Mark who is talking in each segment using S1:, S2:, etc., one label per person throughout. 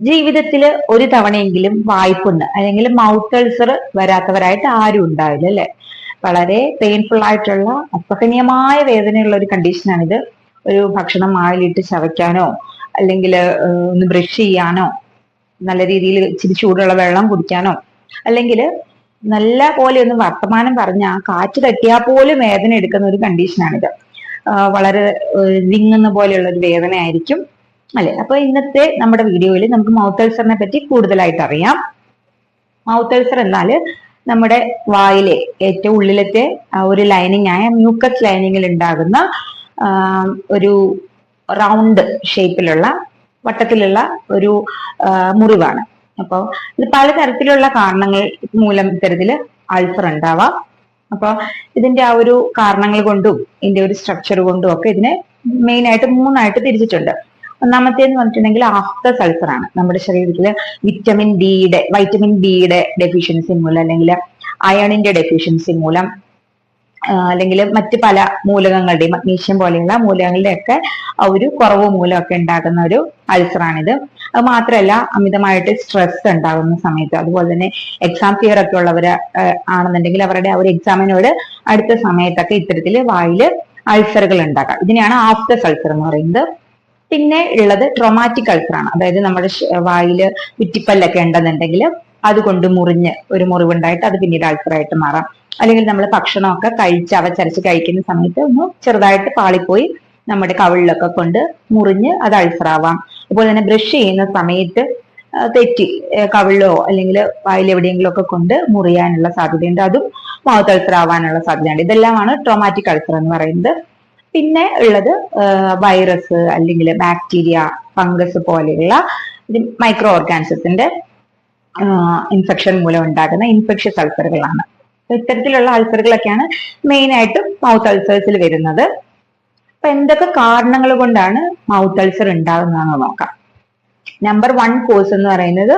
S1: ജീവിതത്തിൽ ഒരു തവണയെങ്കിലും വായ്പുണ്ണ് അല്ലെങ്കിൽ മൗത്ത് അൾസർ വരാത്തവരായിട്ട് ആരും ഉണ്ടാവില്ല അല്ലെ? വളരെ പെയിൻഫുൾ ആയിട്ടുള്ള അസഹനീയമായ വേദനയുള്ള ഒരു കണ്ടീഷനാണിത് ഒരു ഭക്ഷണം വായിലിട്ട് ചവയ്ക്കാനോ അല്ലെങ്കിൽ ഒന്ന് ബ്രഷ് ചെയ്യാനോ നല്ല രീതിയിൽ ഇച്ചിരി ചൂടുള്ള വെള്ളം കുടിക്കാനോ അല്ലെങ്കിൽ നല്ല പോലെ ഒന്ന് വർത്തമാനം പറഞ്ഞ ആ കാറ്റ് തട്ടിയാൽ പോലും വേദന എടുക്കുന്ന ഒരു കണ്ടീഷനാണിത് വളരെ വിങ്ങുന്ന പോലെയുള്ള ഒരു വേദനയായിരിക്കും. അല്ലെ? അപ്പൊ ഇന്നത്തെ നമ്മുടെ വീഡിയോയിൽ നമുക്ക് മൗത്ത് അൾസറിനെ പറ്റി കൂടുതലായിട്ട് അറിയാം. മൗത്ത് അൾസർ എന്നാൽ നമ്മുടെ വായിലെ ഏറ്റവും ഉള്ളിലത്തെ ഒരു ലൈനിങ് ആയ മ്യൂക്കസ് ലൈനിങ്ങിൽ ഉണ്ടാകുന്ന ഒരു റൗണ്ട് ഷേപ്പിലുള്ള വട്ടത്തിലുള്ള ഒരു മുറിവാണ്. അപ്പോൾ ഇത് പലതരത്തിലുള്ള കാരണങ്ങൾ മൂലം ഇത്തരത്തിൽ അൾസർ ഉണ്ടാവാം. അപ്പൊ ഇതിന്റെ ആ ഒരു കാരണങ്ങൾ കൊണ്ടും ഇതിന്റെ ഒരു സ്ട്രക്ചർ കൊണ്ടും ഒക്കെ ഇതിനെ മെയിൻ ആയിട്ട് മൂന്നായിട്ട് തിരിച്ചിട്ടുണ്ട്. ഒന്നാമത്തേന്ന് പറഞ്ഞിട്ടുണ്ടെങ്കിൽ ആഫ്റ്റർ സൾഫർ ആണ്. നമ്മുടെ ശരീരത്തിൽ വിറ്റമിൻ ഡിയുടെ വൈറ്റമിൻ ഡിയുടെ ഡെഫിഷ്യൻസി മൂലം അല്ലെങ്കിൽ അയണിന്റെ ഡെഫിഷ്യൻസി മൂലം അല്ലെങ്കിൽ മറ്റ് പല മൂലകങ്ങളുടെയും മഗ്നീഷ്യം പോലെയുള്ള മൂലകങ്ങളുടെയൊക്കെ ഒരു കുറവ് മൂലമൊക്കെ ഉണ്ടാകുന്ന ഒരു അൾസറാണിത് അത് മാത്രമല്ല അമിതമായിട്ട് സ്ട്രെസ് ഉണ്ടാകുന്ന സമയത്ത് അതുപോലെ തന്നെ എക്സാം ഫിയർ ഒക്കെ ഉള്ളവർ ആണെന്നുണ്ടെങ്കിൽ അവരുടെ ആ ഒരു എക്സാമിനോട് അടുത്ത സമയത്തൊക്കെ ഇത്തരത്തിൽ വായിൽ അൾസറുകൾ ഉണ്ടാക്കാം ഇതിനെയാണ് ആഫ്റ്റർ അൾസർ എന്ന് പറയുന്നത്. പിന്നെ ഉള്ളത് ട്രോമാറ്റിക് അൾസർ ആണ്. അതായത് നമ്മുടെ വായിൽ കുറ്റിപ്പല്ലൊക്കെ ഉണ്ടെന്നുണ്ടെങ്കിൽ അതുകൊണ്ട് മുറിഞ്ഞ് ഒരു മുറിവുണ്ടായിട്ട് അത് പിന്നീട് അൾസറായിട്ട് മാറാം. അല്ലെങ്കിൽ നമ്മൾ ഭക്ഷണമൊക്കെ കഴിച്ച് അവച്ചരച്ച് കഴിക്കുന്ന സമയത്ത് ഒന്ന് ചെറുതായിട്ട് പാളിപ്പോയി നമ്മുടെ കവിളിലൊക്കെ കൊണ്ട് മുറിഞ്ഞ് അത് അൾസറാവാം അതുപോലെ തന്നെ ബ്രഷ് ചെയ്യുന്ന സമയത്ത് തെറ്റി കവിളിലോ അല്ലെങ്കിൽ വായിലെവിടെയെങ്കിലും ഒക്കെ കൊണ്ട് മുറിയാനുള്ള സാധ്യതയുണ്ട്. അതും മൗത്ത് അൾസർ ആവാനുള്ള സാധ്യതയുണ്ട്. ഇതെല്ലാമാണ് ട്രോമാറ്റിക് അൾസർ എന്ന് പറയുന്നത്. പിന്നെ ഉള്ളത് വൈറസ് അല്ലെങ്കിൽ ബാക്ടീരിയ ഫംഗസ് പോലെയുള്ള മൈക്രോ ഓർഗാനിസത്തിന്റെ ഇൻഫെക്ഷൻ മൂലം ഉണ്ടാകുന്ന ഇൻഫെക്ഷ്യസ് അൾസറുകളാണ് ഇത്തരത്തിലുള്ള അൾസറുകളൊക്കെയാണ് മെയിൻ ആയിട്ട് മൗത്ത് അൾസേഴ്സിൽ വരുന്നത്. അപ്പൊ എന്തൊക്കെ കാരണങ്ങൾ കൊണ്ടാണ് മൗത്ത് അൾസർ ഉണ്ടാകുന്നതെന്ന് നോക്കാം. നമ്പർ വൺ കോഴ്സ് എന്ന് പറയുന്നത്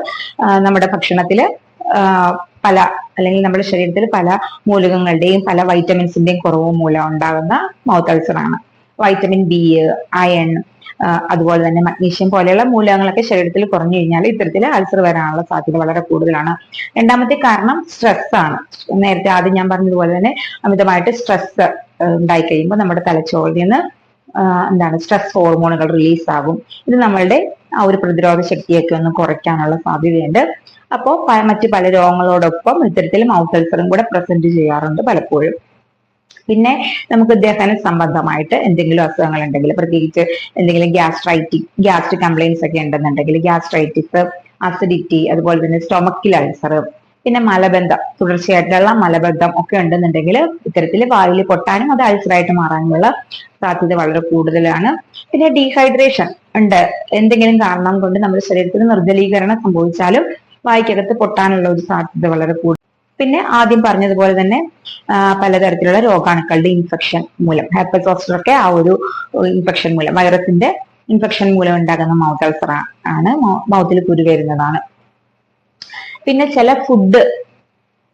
S1: നമ്മുടെ ഭക്ഷണത്തിൽ പല അല്ലെങ്കിൽ നമ്മുടെ ശരീരത്തിൽ പല മൂലകങ്ങളുടെയും പല വൈറ്റമിൻസിന്റെയും കുറവ് മൂലം ഉണ്ടാകുന്ന മൗത്ത് അൾസർ ആണ്. വൈറ്റമിൻ ബി അയൺ അതുപോലെ തന്നെ മഗ്നീഷ്യം പോലെയുള്ള മൂലകങ്ങളൊക്കെ ശരീരത്തിൽ കുറഞ്ഞു കഴിഞ്ഞാൽ ഇത്തരത്തിൽ അൾസർ വരാനുള്ള സാധ്യത വളരെ കൂടുതലാണ്. രണ്ടാമത്തെ കാരണം സ്ട്രെസ് ആണ്. നേരത്തെ ആദ്യം ഞാൻ പറഞ്ഞതുപോലെ തന്നെ അമിതമായിട്ട് സ്ട്രെസ് ഉണ്ടായി കഴിയുമ്പോൾ നമ്മുടെ തലച്ചോറിൽ നിന്ന് എന്താണ് സ്ട്രെസ് ഹോർമോണുകൾ റിലീസ് ആകും. ഇത് നമ്മളുടെ ആ ഒരു പ്രതിരോധ ശക്തിയൊക്കെ ഒന്ന് കുറയ്ക്കാനുള്ള സാധ്യതയുണ്ട്. അപ്പോൾ മറ്റു പല രോഗങ്ങളോടൊപ്പം ഇത്തരത്തിൽ മൗത്ത് അൾസറും കൂടെ പ്രസന്റ് ചെയ്യാറുണ്ട് പലപ്പോഴും. പിന്നെ നമുക്ക് ദഹന സംബന്ധമായിട്ട് എന്തെങ്കിലും അസുഖങ്ങൾ ഉണ്ടെങ്കിൽ പ്രത്യേകിച്ച് എന്തെങ്കിലും ഗ്യാസ്ട്രൈറ്റിക് ഗ്യാസ്ട്രിക് കംപ്ലൈൻസ് ഒക്കെ ഉണ്ടെന്നുണ്ടെങ്കിൽ ഗ്യാസ്ട്രൈറ്റിസ് അസിഡിറ്റി അതുപോലെ തന്നെ സ്റ്റൊമക്കിൽ അൾസർ പിന്നെ മലബന്ധം തുടർച്ചയായിട്ടുള്ള മലബന്ധം ഒക്കെ ഉണ്ടെന്നുണ്ടെങ്കിൽ ഇത്തരത്തിൽ വായിൽ പൊട്ടാനും അത് അൾസറായിട്ട് മാറാനുമുള്ള സാധ്യത വളരെ കൂടുതലാണ്. പിന്നെ ഡീഹൈഡ്രേഷൻ ഉണ്ട്. എന്തെങ്കിലും കാരണം കൊണ്ട് നമ്മുടെ ശരീരത്തിൽ നിർജലീകരണം സംഭവിച്ചാലും വായിക്കകത്ത് പൊട്ടാനുള്ള ഒരു സാധ്യത വളരെ കൂടുതൽ പിന്നെ ആദ്യം പറഞ്ഞതുപോലെ തന്നെ പലതരത്തിലുള്ള രോഗാണുക്കളുടെ ഇൻഫെക്ഷൻ മൂലം ഹെപ്പസോസ്റ്റർ ഒക്കെ ആ ഒരു ഇൻഫെക്ഷൻ മൂലം വൈറസിന്റെ ഇൻഫെക്ഷൻ മൂലം ഉണ്ടാകുന്ന മൗത്ത് അൾസർ ആണ് മൗത്തിൽ കുരു വരുന്നതാണ്. പിന്നെ ചില ഫുഡ്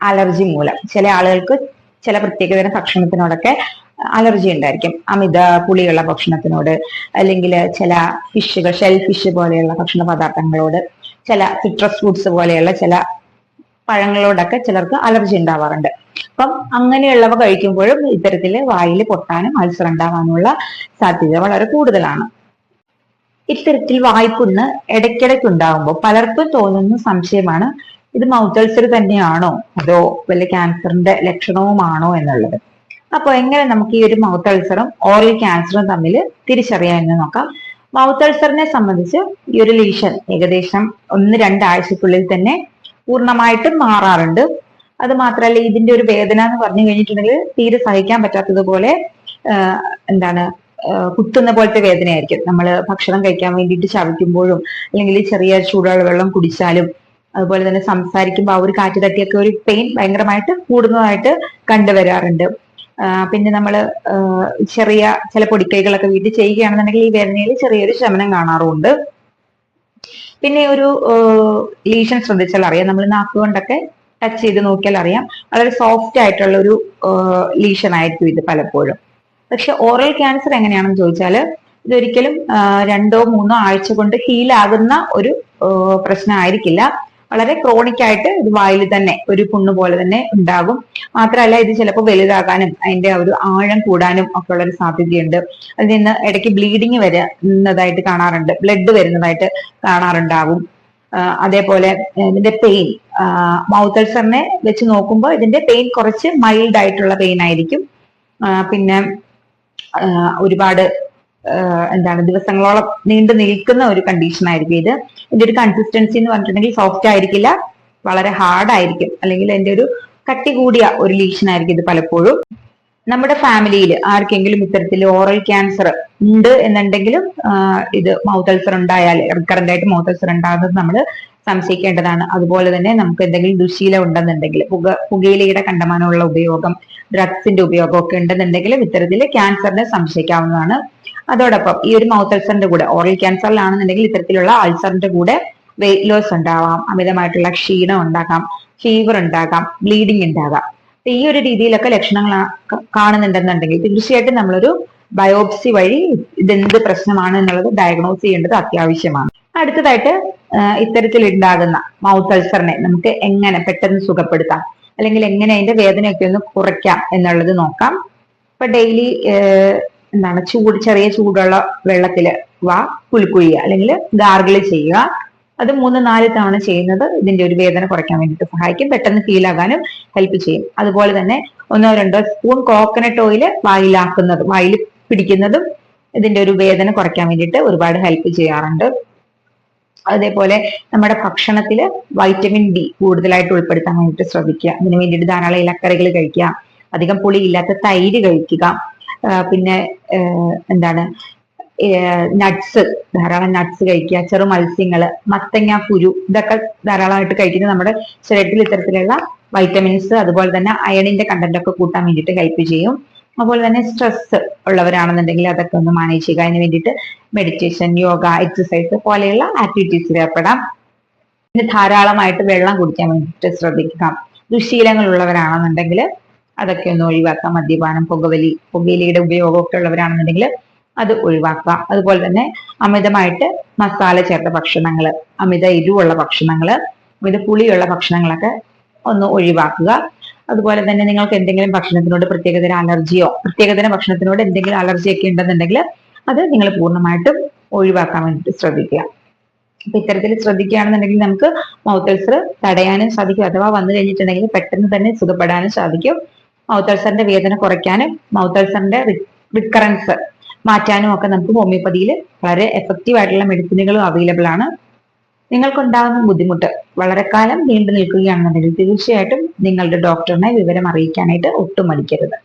S1: അലർജി മൂലം ചില ആളുകൾക്ക് ചില പ്രത്യേകതരം ഭക്ഷണത്തിനോടൊക്കെ അലർജി ഉണ്ടായിരിക്കും. അമിത പുളിയുള്ള ഭക്ഷണത്തിനോട് അല്ലെങ്കിൽ ചില ഫിഷുകൾ ഷെൽ ഫിഷ് പോലെയുള്ള ഭക്ഷണ പദാർത്ഥങ്ങളോട് ചില സിട്രസ് ഫ്രൂട്ട്സ് പോലെയുള്ള ചില പഴങ്ങളോടൊക്കെ ചിലർക്ക് അലർജി ഉണ്ടാവാറുണ്ട്. അപ്പം അങ്ങനെയുള്ളവ കഴിക്കുമ്പോഴും ഇത്തരത്തിൽ വായിൽ പൊട്ടാനും അൾസർ ഉണ്ടാവാനുള്ള സാധ്യത വളരെ കൂടുതലാണ്. ഇത്തരത്തിൽ വായ്പുണ്ണ് ഇടയ്ക്കിടയ്ക്ക് ഉണ്ടാകുമ്പോൾ പലർക്കും തോന്നുന്ന സംശയമാണ് ഇത് മൗത്ത് അൾസർ തന്നെയാണോ? അതോ വല്ല ക്യാൻസറിന്റെ ലക്ഷണവുമാണോ എന്നുള്ളത്? അപ്പൊ എങ്ങനെ നമുക്ക് ഈ ഒരു മൗത്ത് അൾസറും ഓറൽ ക്യാൻസറും തമ്മിൽ തിരിച്ചറിയാം എന്ന് നോക്കാം. മൗത്ത് അൾസറിനെ സംബന്ധിച്ച് ഈ ഒരു ലീഷൻ ഏകദേശം ഒന്ന് രണ്ടാഴ്ചക്കുള്ളിൽ തന്നെ പൂർണമായിട്ടും മാറാറുണ്ട്. അത് മാത്രമല്ല ഇതിന്റെ ഒരു വേദന എന്ന് പറഞ്ഞു കഴിഞ്ഞിട്ടുണ്ടെങ്കിൽ തീരെ സഹിക്കാൻ പറ്റാത്തതുപോലെ എന്താണ് കുത്തുന്ന പോലത്തെ വേദനയായിരിക്കും. നമ്മൾ ഭക്ഷണം കഴിക്കാൻ വേണ്ടിയിട്ട് ചവയ്ക്കുമ്പോഴും അല്ലെങ്കിൽ ചെറിയ ചൂടുള്ള വെള്ളം കുടിച്ചാലും അതുപോലെ തന്നെ സംസാരിക്കുമ്പോൾ ആ ഒരു കാറ്റ് തട്ടിയൊക്കെ ഒരു പെയിൻ ഭയങ്കരമായിട്ട് കൂടുന്നതായിട്ട് കണ്ടുവരാറുണ്ട് പിന്നെ നമ്മൾ ചെറിയ ചില പൊടിക്കൈകളൊക്കെ വീട്ടിൽ ചെയ്യുകയാണെന്നുണ്ടെങ്കിൽ ഈ വേദനയിൽ ചെറിയൊരു ശമനം കാണാറുമുണ്ട്. പിന്നെ ഒരു ലീഷൻ ശ്രദ്ധിച്ചാൽ അറിയാം. നമ്മൾ നാക്ക് കൊണ്ടൊക്കെ ടച്ച് ചെയ്ത് നോക്കിയാൽ അറിയാം. വളരെ സോഫ്റ്റ് ആയിട്ടുള്ള ഒരു ലീഷൻ ആയിരിക്കും ഇത് പലപ്പോഴും. പക്ഷെ ഓറൽ ക്യാൻസർ എങ്ങനെയാണെന്ന് ചോദിച്ചാൽ ഇതൊരിക്കലും രണ്ടോ മൂന്നോ ആഴ്ച കൊണ്ട് ഹീലാകുന്ന ഒരു പ്രശ്നമായിരിക്കില്ല. വളരെ ക്രോണിക് ആയിട്ട് ഇത് വായിൽ തന്നെ ഒരു പുണ്ണ് പോലെ തന്നെ ഉണ്ടാകും. മാത്രമല്ല ഇത് ചിലപ്പോൾ വലുതാകാനും അതിന്റെ ഒരു ആഴം കൂടാനും ഒക്കെ ഉള്ള ഒരു സാധ്യതയുണ്ട്. അതിൽ നിന്ന് ഇടയ്ക്ക് ബ്ലീഡിങ് വരുന്നതായിട്ട് കാണാറുണ്ട്. ബ്ലഡ് വരുന്നതായിട്ട് കാണാറുണ്ടാകും. അതേപോലെ ഇതിന്റെ പെയിൻ മൗത്ത് അൾസറിനെ വെച്ച് നോക്കുമ്പോൾ ഇതിന്റെ പെയിൻ കുറച്ച് മൈൽഡ് ആയിട്ടുള്ള പെയിൻ ആയിരിക്കും. പിന്നെ ഒരുപാട് എന്താണ് ദിവസങ്ങളോളം നീണ്ടു നിൽക്കുന്ന ഒരു കണ്ടീഷൻ ആയിരിക്കും ഇത്. ഇതിന്റെ ഒരു കൺസിസ്റ്റൻസി എന്ന് പറഞ്ഞിട്ടുണ്ടെങ്കിൽ സോഫ്റ്റ് ആയിരിക്കില്ല വളരെ ഹാർഡ് ആയിരിക്കും. അല്ലെങ്കിൽ എന്റെ ഒരു കട്ടി കൂടിയ ഒരു ലീഷൻ ആയിരിക്കും ഇത് പലപ്പോഴും. നമ്മുടെ ഫാമിലിയിൽ ആർക്കെങ്കിലും ഇത്തരത്തിൽ ഓറൽ ക്യാൻസർ ഉണ്ട് എന്നുണ്ടെങ്കിലും ഇത് മൗത്ത് അൾസർ ഉണ്ടായാൽ റിക്കറന്റ് ആയിട്ട് മൗത്ത് അൾസർ ഉണ്ടാകുന്നത് നമ്മൾ സംശയിക്കേണ്ടതാണ്. അതുപോലെ തന്നെ നമുക്ക് എന്തെങ്കിലും ദുശീലം ഉണ്ടെന്നുണ്ടെങ്കിൽ പുക പുകയിലയുടെ കണ്ടമാനമുള്ള ഉപയോഗം ഡ്രഗ്സിന്റെ ഉപയോഗം ഒക്കെ ഉണ്ടെന്നുണ്ടെങ്കിൽ ഇത്തരത്തിൽ ക്യാൻസറിനെ സംശയിക്കാവുന്നതാണ്. അതോടൊപ്പം ഈ ഒരു മൗത്ത് അൾസറിന്റെ കൂടെ ഓറൽ ക്യാൻസറിലാണെന്നുണ്ടെങ്കിൽ ഇത്തരത്തിലുള്ള അൾസറിന്റെ കൂടെ വെയിറ്റ് ലോസ് ഉണ്ടാവാം അമിതമായിട്ടുള്ള ക്ഷീണം ഉണ്ടാകാം ഫീവർ ഉണ്ടാകാം ബ്ലീഡിംഗ് ഉണ്ടാകാം. ഈ ഒരു രീതിയിലൊക്കെ ലക്ഷണങ്ങൾ കാണുന്നുണ്ടെന്നുണ്ടെങ്കിൽ തീർച്ചയായിട്ടും നമ്മളൊരു ബയോപ്സി വഴി ഇതെന്ത് പ്രശ്നമാണ് എന്നുള്ളത് ഡയഗ്നോസ് ചെയ്യേണ്ടത് അത്യാവശ്യമാണ്. അടുത്തതായിട്ട് ഇത്തരത്തിൽ ഉണ്ടാകുന്ന മൗത്ത് അൾസറിനെ നമുക്ക് എങ്ങനെ പെട്ടെന്ന് സുഖപ്പെടുത്താം? അല്ലെങ്കിൽ എങ്ങനെ അതിന്റെ വേദനയൊക്കെ ഒന്ന് കുറയ്ക്കാം എന്നുള്ളത് നോക്കാം. ഇപ്പൊ ഡെയിലി എന്താണ് ചൂട് ചെറിയ ചൂടുള്ള വെള്ളത്തിൽ വാ കുലുക്കുഴിയുക അല്ലെങ്കിൽ ഗാർഗിൾ ചെയ്യുക. അത് മൂന്ന് നാല് തവണ ചെയ്യുന്നത് ഇതിന്റെ ഒരു വേദന കുറയ്ക്കാൻ വേണ്ടിയിട്ട് സഹായിക്കും. പെട്ടെന്ന് ഫീൽ ആകാനും ഹെൽപ്പ് ചെയ്യും. അതുപോലെ തന്നെ ഒന്നോ രണ്ടോ സ്പൂൺ കോക്കനട്ട് ഓയിൽ വായിലാക്കുന്നതും വായിൽ പിടിക്കുന്നതും ഇതിന്റെ ഒരു വേദന കുറയ്ക്കാൻ വേണ്ടിയിട്ട് ഒരുപാട് ഹെൽപ്പ് ചെയ്യാറുണ്ട്. അതേപോലെ നമ്മുടെ ഭക്ഷണത്തിൽ വൈറ്റമിൻ ഡി കൂടുതലായിട്ട് ഉൾപ്പെടുത്താൻ വേണ്ടിയിട്ട് ശ്രദ്ധിക്കുക. അതിന് വേണ്ടിയിട്ട് ധാരാളം ഇലക്കറികൾ കഴിക്കുക. അധികം പുളിയില്ലാത്ത തൈര് കഴിക്കുക. പിന്നെ എന്താണ്? നട്ട്സ് ധാരാളം നട്ട്സ് കഴിക്കുക. ചെറു മത്സ്യങ്ങൾ മത്തങ്ങ കുരു ഇതൊക്കെ ധാരാളമായിട്ട് കഴിക്കുന്നത് നമ്മുടെ ശരീരത്തിൽ ഇത്തരത്തിലുള്ള വൈറ്റമിൻസ് അതുപോലെ തന്നെ അയണിന്റെ കണ്ടന്റ് ഒക്കെ കൂട്ടാൻ വേണ്ടിയിട്ട് ഹെൽപ്പ് ചെയ്യും. അതുപോലെ തന്നെ സ്ട്രെസ് ഉള്ളവരാണെന്നുണ്ടെങ്കിൽ അതൊക്കെ ഒന്ന് മാനേജ് ചെയ്യുക. അതിന് വേണ്ടിയിട്ട് മെഡിറ്റേഷൻ യോഗ എക്സസൈസ് പോലെയുള്ള ആക്ടിവിറ്റീസിൽ ഏർപ്പെടാം. പിന്നെ ധാരാളമായിട്ട് വെള്ളം കുടിക്കാൻ വേണ്ടിയിട്ട് ശ്രദ്ധിക്കുക ദുശീലങ്ങൾ ഉള്ളവരാണെന്നുണ്ടെങ്കിൽ അതൊക്കെ ഒന്ന് ഒഴിവാക്കാം. മദ്യപാനം പുകവലി പുകയിലയുടെ ഉപയോഗമൊക്കെ ഉള്ളവരാണെന്നുണ്ടെങ്കിൽ അത് ഒഴിവാക്കുക അതുപോലെ തന്നെ അമിതമായിട്ട് മസാല ചേർത്ത ഭക്ഷണങ്ങൾ അമിത എരിവുള്ള ഭക്ഷണങ്ങൾ അമിത പുളിയുള്ള ഭക്ഷണങ്ങളൊക്കെ ഒന്ന് ഒഴിവാക്കുക. അതുപോലെ തന്നെ നിങ്ങൾക്ക് എന്തെങ്കിലും ഭക്ഷണത്തിനോട് പ്രത്യേകതരം അലർജിയോ പ്രത്യേകതരം ഭക്ഷണത്തിനോട് എന്തെങ്കിലും അലർജിയൊക്കെ ഉണ്ടെന്നുണ്ടെങ്കിൽ അത് നിങ്ങൾ പൂർണമായിട്ടും ഒഴിവാക്കാൻ വേണ്ടിയിട്ട് ശ്രദ്ധിക്കുക. അപ്പൊ ഇത്തരത്തിൽ ശ്രദ്ധിക്കുകയാണെന്നുണ്ടെങ്കിൽ നമുക്ക് മൗത്ത് അൾസർ തടയാനും സാധിക്കും. അഥവാ വന്നു കഴിഞ്ഞിട്ടുണ്ടെങ്കിൽ പെട്ടെന്ന് തന്നെ സുഖപ്പെടാനും സാധിക്കും. മൗത്ത് അൾസറിന്റെ വേദന കുറയ്ക്കാനും മൗത്ത് അൾസറിന്റെ റിക്കറൻസ് മാറ്റാനും ഒക്കെ നമുക്ക് ഹോമിയോപ്പതിയിൽ വളരെ എഫക്റ്റീവ് ആയിട്ടുള്ള മെഡിസിനുകളും അവൈലബിൾ ആണ്. നിങ്ങൾക്കുണ്ടാകുന്ന ബുദ്ധിമുട്ട് വളരെ കാലം നീണ്ടു നിൽക്കുകയാണെന്നുണ്ടെങ്കിൽ തീർച്ചയായിട്ടും നിങ്ങളുടെ ഡോക്ടറിനെ വിവരം അറിയിക്കാനായിട്ട് ഒട്ടും മടിക്കരുത്